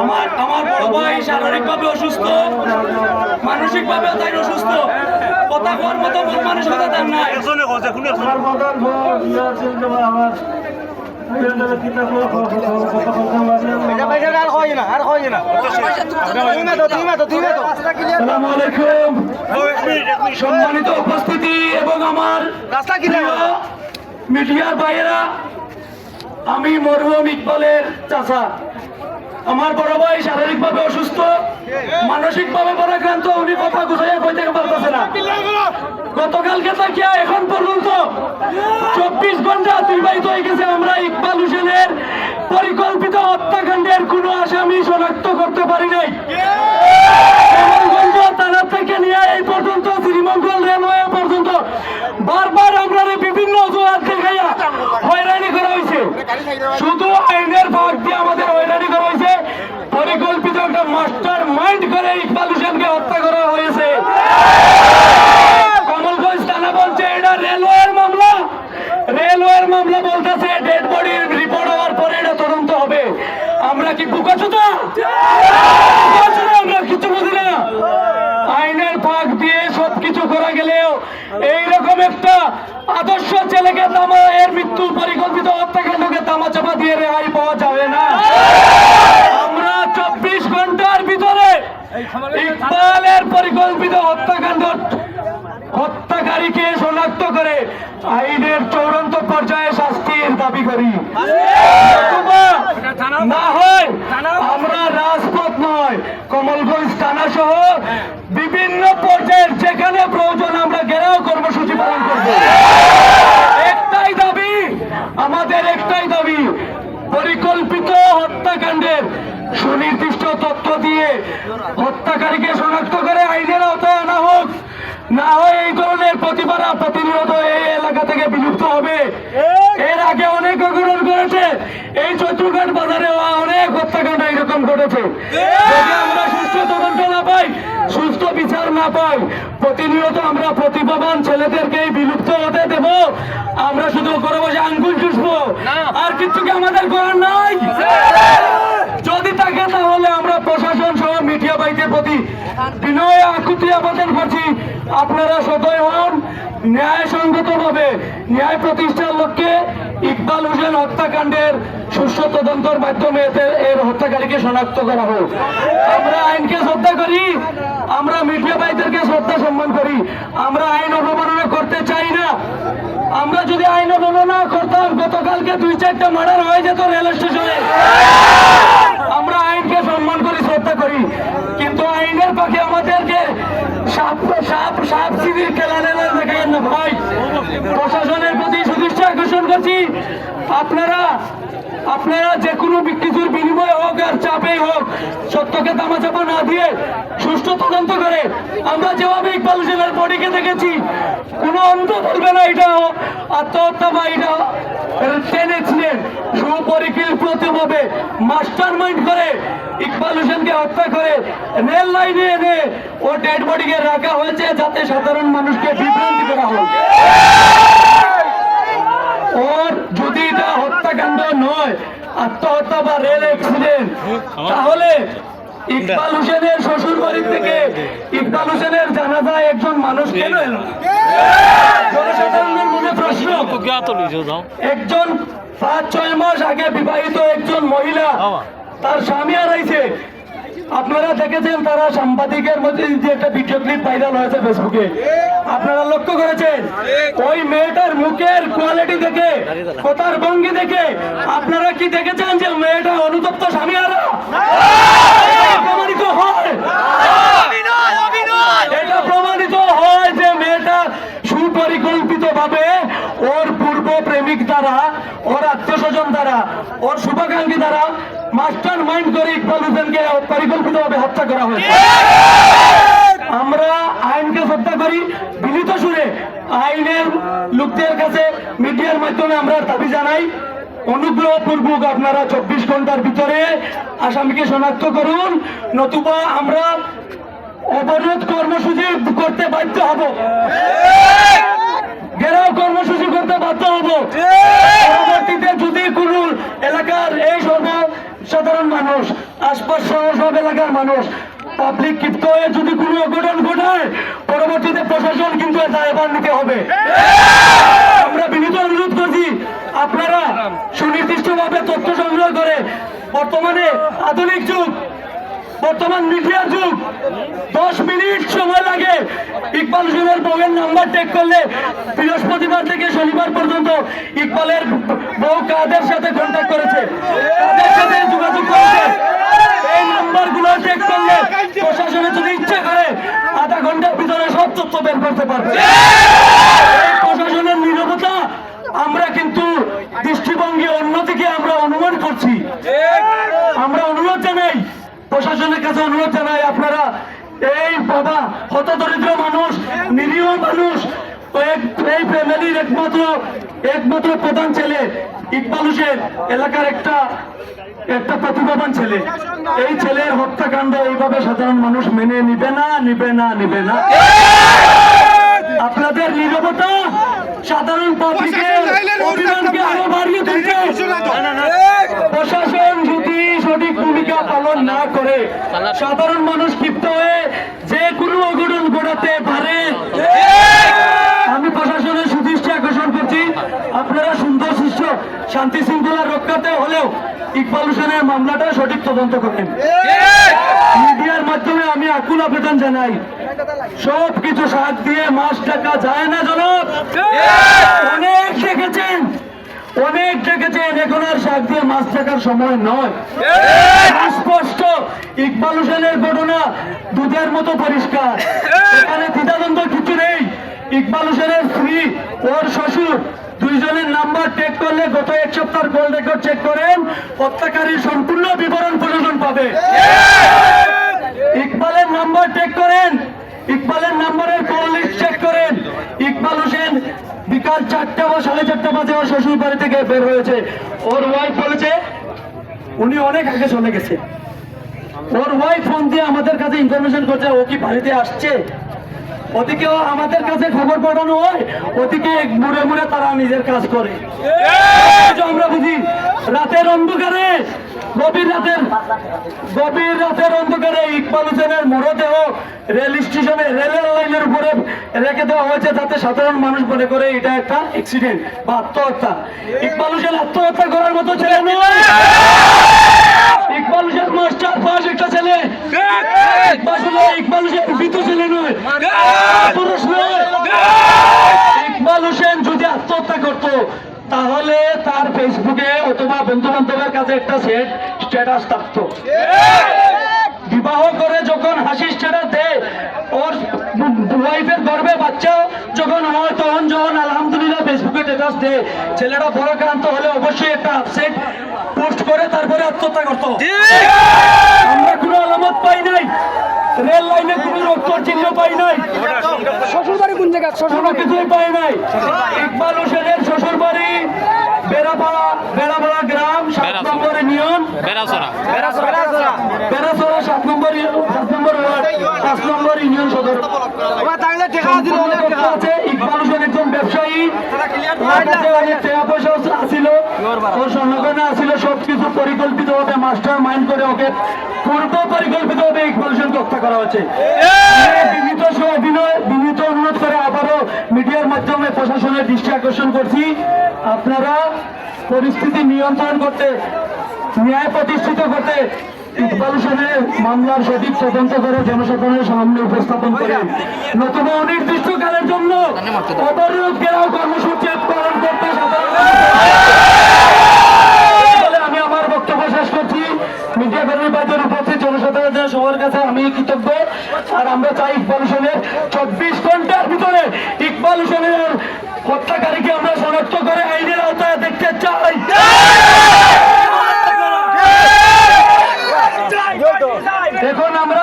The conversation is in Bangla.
আমার আমার বড় ভাই শারীরিকভাবে অসুস্থ মানসিকভাবে তাই অসুস্থ। কথা কোয়ার মতো মন মানসিকতা তার নাই। সম্মানিত উপস্থিতি এবং আমার প্রিয় মিডিয়ার বাইরা আমি মরহুম ইকবালের চাচা। আমার বড় ভাই শারীরিকভাবে অসুস্থ মানসিকভাবে পরাক্রান্ত উনি কথা গুছাইয়া কইতে পারতেছে না। গতকালকে তাকিয়া এখন পর্যন্ত চব্বিশ ঘণ্টা অতিবাহিত হয়ে গেছে। আমরা ইকবাল হোসেনের পরিকল্পিত হত্যাকাণ্ডের কোন আসামি শনাক্ত করতে পারি নাই। থেকে নিয়ে এই পর্যন্ত শ্রীমঙ্গল রেলওয়ে পর্যন্ত বারবার আমরা বিভিন্ন অজুহাত দেখাইয়া হয়রানি করা হয়েছে শুধু আইনের ভাগ দিয়ে আমাদের হয়রানি করা হয়েছে। পরিকল্পিত একটা মাস্টার মাইন্ড করে ইকবাল হোসেনকে হত্যা করা হয়েছে। কমলগঞ্জ থানা বলছে, এটা রেলওয়ের মামলা। রেলওয়ের মামলা বলতেছে, ডেড বডির রিপোর্ট হওয়ার পরে এটা তদন্ত হবে। আমরা কি বুকাচুতা আমরা কিছু বুঝি না। আইনের ফাঁক দিয়ে সবকিছু করা গেলেও এইরকম একটা আদর্শ ছেলেকে তামা এর মৃত্যু পরিকল্পিত তামা রেহাই পাওয়া যাবে না। আমরা চব্বিশ ঘণ্টার ভিতরে ইকবালের পরিকল্পিত হত্যাকাণ্ড হত্যাকারীকে শনাক্ত করে আইনের চূড়ান্ত পর্যায়ে শাস্তির দাবি করি। না হয় আমরা রাজপথ নয়, কমলগঞ্জ থানা সহ বিভিন্ন পর্যায়ের যেখানে প্রয়োজন আমরা ঘেরাও কর্মসূচি পালন করব। একটাই দাবি, আমাদের একটাই দাবি পরিকল্পিত হত্যাকাণ্ডের সুনির্দিষ্ট তথ্য দিয়ে হত্যাকারীকে শনাক্ত করে আইনের আওতায় আনা হোক। না হয় এই ধরনের প্রতিবাদ প্রতিনিয়ত এই এলাকা থেকে বিলুপ্ত হবে। এর আগে অনেক অগ্রহণ করেছে। এই চৈত্রঘাট বাজারে অনেক হত্যাকাণ্ড এরকম ঘটেছে। যদি আমরা সুস্থ তদন্ত না পাই সুস্থ বিচার না পাই, প্রতিনিয়ত আমরা প্রতিভাবান ছেলেদেরকে বিলুপ্ত হতে দেব। আমরা শুধু করে বসে আঙ্গুল চুষবো। আর কিছু কি আমাদের করার নাই? যদি থাকে তাহলে আমরা প্রশাসন সহ মিডিয়া বাইকের প্রতি বিনয় আকুতি আবেদন করছি। আপনারা সদয় হন। ন্যায়সঙ্গত ভাবে ন্যায় প্রতিষ্ঠার লক্ষ্যে ইকবাল হোসেন হত্যাকাণ্ডের সুষ্ঠু তদন্তের মাধ্যমে এদের- এর হত্যাকারীকে শনাক্ত করা হোক। আমরা আইনকে শ্রদ্ধা করি, আমরা মিডিয়া ভাইদেরকে শ্রদ্ধা সম্মান করি। আমরা আইন অবমাননা করতে চাই না। আমরা যদি আইন অবমাননা করতাম, গতকালকে দুই চারটা মার্ডার হয়ে যেত রেল স্টেশনে। আপনারা আপনারা যে কোনো কিছুর বিনিময় হোক আর চাপেই হোক, সত্যকে তামাচাপা না দিয়ে সুষ্ঠু তদন্ত করে আমরা যেভাবে ইকবাল হোসেনের বডিকে দেখেছি, কোনো অন্ত বলবে না এটা, আত্মহত্যা বা এটা টেন অ্যাক্সিডেন্ট সুপরিকল্পিতভাবে মাস্টার মাইন্ড করে ইকবাল হোসেনকে হত্যা করে রেল লাইনে এনে ও ডেড বডিকে রাখা হয়েছে যাতে সাধারণ মানুষকে বিভ্রান্তি করা হয় ওর যদি এটা হত্যাকাণ্ড নয়, আত্মহত্যা বা রেল অ্যাক্সিডেন্ট তাহলে ইকবাল হোসেনের শ্বশুর বাড়ি থেকে ইকবাল হোসেনের জানাজায় একজন মানুষ কেন এলো জনসাধারণের মনে প্রশ্ন, একজন পাঁচ, ছয় মাস আগে বিবাহিত একজন মহিলা, তার স্বামী হারাইছে। আপনারা দেখেছেন তারা সাংবাদিকের মধ্যে যে একটা ভিডিও ক্লিপ ভাইরাল হয়েছে ফেসবুকে আপনারা লক্ষ্য করেছেন, ওই মেয়েটার মুখের কোয়ালিটি কথার ভঙ্গি দেখে? আপনারা কি দেখেছেন যে মেয়েটা অনুতপ্ত স্বামী এটা প্রমাণিত হয় এটা প্রমাণিত হয় যে মেয়েটা সুপরিকল্পিত ভাবে ওর পূর্ব প্রেমিক দ্বারা ওর আত্মীয় স্বজন দ্বারা ওর শুভাকাঙ্ক্ষী দ্বারা মাস্টার মাইন্ড করে ইকবাল হোসেনকে পরিকল্পিত ভাবে হত্যা করা হয়েছে। আমরা আইনকে শ্রদ্ধা করি, বিনীত সুরে আইনের লোকদের কাছে মিডিয়ার মাধ্যমে আমরা দাবি জানাই অনুগ্রহ পূর্বক আপনারা চব্বিশ ঘণ্টার ভিতরে আসামিকে শনাক্ত করুন, নতুবা আমরা অবরোধ কর্মসূচি করতে বাধ্য হব। ঘেরাও কর্মসূচি করতে বাধ্য হব। পরবর্তীতে যদি কোন এলাকার এই সর্বসাধারণ মানুষ, আশপাশ সহ সব এলাকার মানুষ পাবলিক ক্ষিপ্ত হয়ে যদি কোনো অঘটন ঘটায়, পরবর্তীতে প্রশাসন কিন্তু দায়ভার নিতে হবে। আমরা বিনীত অনুরোধ করছি, আপনারা সুনির্দিষ্টভাবে তথ্য সংগ্রহ করে, বর্তমানে আধুনিক যুগ, বর্তমান মিডিয়ার যুগ, দশ মিনিট সময় লাগে। ইকবাল হোসেনের বউয়ের নাম্বার টেক করলে বৃহস্পতিবার থেকে শনিবার পর্যন্ত ইকবালের বউ কাদের সাথে কন্ট্যাক্ট করেছে? কাদের সাথে যোগাযোগ করেছে? এই নাম্বারগুলো চেক করলে প্রশাসনে যদি ইচ্ছা করে, আধা ঘণ্টার ভিতরে সব তথ্য বের করতে পারবে। প্রশাসনের নিরবতা আমরা কিন্তু দৃষ্টিভঙ্গি অন্যদিকে আমরা অনুমান করছি। আমরা অনুরোধ জানাই, প্রশাসনের কাছে অনুরোধ জানাই, আপনারা এই বাবা হতদরিদ্র মানুষ, নিরীহ মানুষ এই ফ্যামিলির একমাত্র একমাত্র প্রধান ছেলে ইকবাল হোসেন এলাকার একটা একটা প্রতিভাবান ছেলে। এই ছেলের হত্যাকাণ্ড এইভাবে সাধারণ মানুষ মেনে নিবে না নিবে না নিবে না। আপনাদের নিরবতা সাধারণ পাবলিকের অভিমানকে আরও বাড়িয়ে তুলছে। প্রশাসন যদি সঠিক ভূমিকা পালন না করে সাধারণ মানুষ ক্ষিপ্ত হয়ে যে কোনো অঘটন ঘটাতে পারে আমি প্রশাসনের সুদৃষ্টি আকর্ষণ করছি আপনারা সুন্দর শিষ্য শান্তি শৃঙ্খলা রক্ষাতে হলেও ইকবাল হোসেনের মামলাটা সঠিক তদন্ত করেন। মিডিয়ার মাধ্যমে আমি আকুল আবেদন জানাই, সব কিছু সাথ দিয়ে মাস টাকা যায় না জনক অনেক দেখেছেন অনেক দেখেছেন, এখন আর শাক দিয়ে মাছ থাকার সময় নয়। স্পষ্ট ইকবাল হোসেনের ঘটনা দুধের মতো পরিষ্কার। এখানে দ্বিধাদ্বন্দ্ব কিছু নেই। ইকবাল হোসেনের স্ত্রী ওর শ্বশুর দুইজনের নাম্বার টেক করলে গত এক সপ্তাহ গোল্ড রেকর্ড চেক করেন। হত্যাকারীর সম্পূর্ণ বিবরণ প্রশাসন পাবে। ইকবালের নাম্বার চেক করেন। ইকবালের নাম্বারের কল লিস্ট চেক করেন। ইকবাল হোসেন বিকাল চারটা বা সাড়ে চারটা বাজে ওর শ্বশুর বাড়ি থেকে বের হয়েছে। ওর ওয়াইফ বলেছে, উনি অনেক আগে চলে গেছে। ওর ওয়াইফ ফোন দিয়ে আমাদের কাছে ইনফরমেশন করছে, ও কি বাড়িতে আসছে? ওদিকেও আমাদের কাছে খবর পাঠানো হয় ওদিকে মুড়ে মুড়ে তারা নিজের কাজ করে। আমরা বুঝি, রাতের অন্ধকারে, গভীর রাতের গভীর রাতের অন্ধকারে ইকবাল হোসেনের মরদেহ রেল স্টেশনে, রেলের লাইনের উপরে রেখে দেওয়া হয়েছে, যাতে সাধারণ মানুষ মনে করে এটা একটা অ্যাক্সিডেন্ট বা আত্মহত্যা। ইকবাল হোসেন আত্মহত্যা করার মতো ছেলে নয়। ইকবাল হোসেন মাস্টার পাস একটা ইকবাল হোসেন ইকবাল ছেলে নয় পুরুষ নয় ইকবাল হোসেন যদি আত্মহত্যা করত তাহলে তার ফেসবুকে অথবা বন্ধু বান্ধবের কাছে একটা সেট স্ট্যাটাস থাকতো। বিবাহ করে যখন হাসি স্ট্যাটাস দেয় ওর ওয়াইফের গর্বে বাচ্চা যখন হয় তখন যখন আলহামদুলিল্লাহ ফেসবুকে স্ট্যাটাস দেয় ছেলেটা বড় ক্রান্ত হলে অবশ্যই একটা আপসেট পোস্ট করে তারপরে আত্মহত্যা করতো। আলামত পাই নাই। রেল লাইনে কোনো রক্তর চিহ্ন পাই নাই। শ্বশুর বাড়ি কোন জায়গা? শ্বশুর কিছুই পাই নাই। ইকবাল হোসেনের শ্বশুর বাড়ি বেড়াপাড়া বেড়াপাড়া গ্রাম সাত নম্বর ইউনিয়ন বেড়াছড়া বেড়াছড়া সাত নম্বর সাত নম্বর ওয়ার্ড। পাঁচ নম্বর ইউনিয়ন সদর। আছে। ইকবাল হোসেন একজন ব্যবসায়ী ওর কাছে অনেক টাকা পয়সা আসিল ওর স্বর্ণগয়না আসিল সবকিছু পরিকল্পিত ভাবে মাস্টার করে পূর্ব পরিকল্পিত ভাবে ইকবাল হোসেনকে হত্যা করা হচ্ছে বিনীত অভিনয় বিনীত অনুরোধ করে আবারও মিডিয়ার মাধ্যমে প্রশাসনের দৃষ্টি আকর্ষণ করছি। আপনারা পরিস্থিতি নিয়ন্ত্রণ করতে ন্যায় প্রতিষ্ঠিত করতে ইকবাল হোসেনের মামলার সঠিক তদন্ত করে জনসাধারণের সামনে উপস্থাপন করেন নতুবা অনির্দিষ্টকালের জন্য অবরোধ ঘেরাও কর্মসূচি পালন করতে সাধারণ তার সবার কাছে আমি কৃতজ্ঞ। আর আমরা চাই ইকবাল হোসেনের চব্বিশ ঘণ্টার ভিতরে ইকবাল হোসেনের হত্যাকারীকে আমরা শনাক্ত করে আইনের আওতায় দেখতে চাই। দেখুন আমরা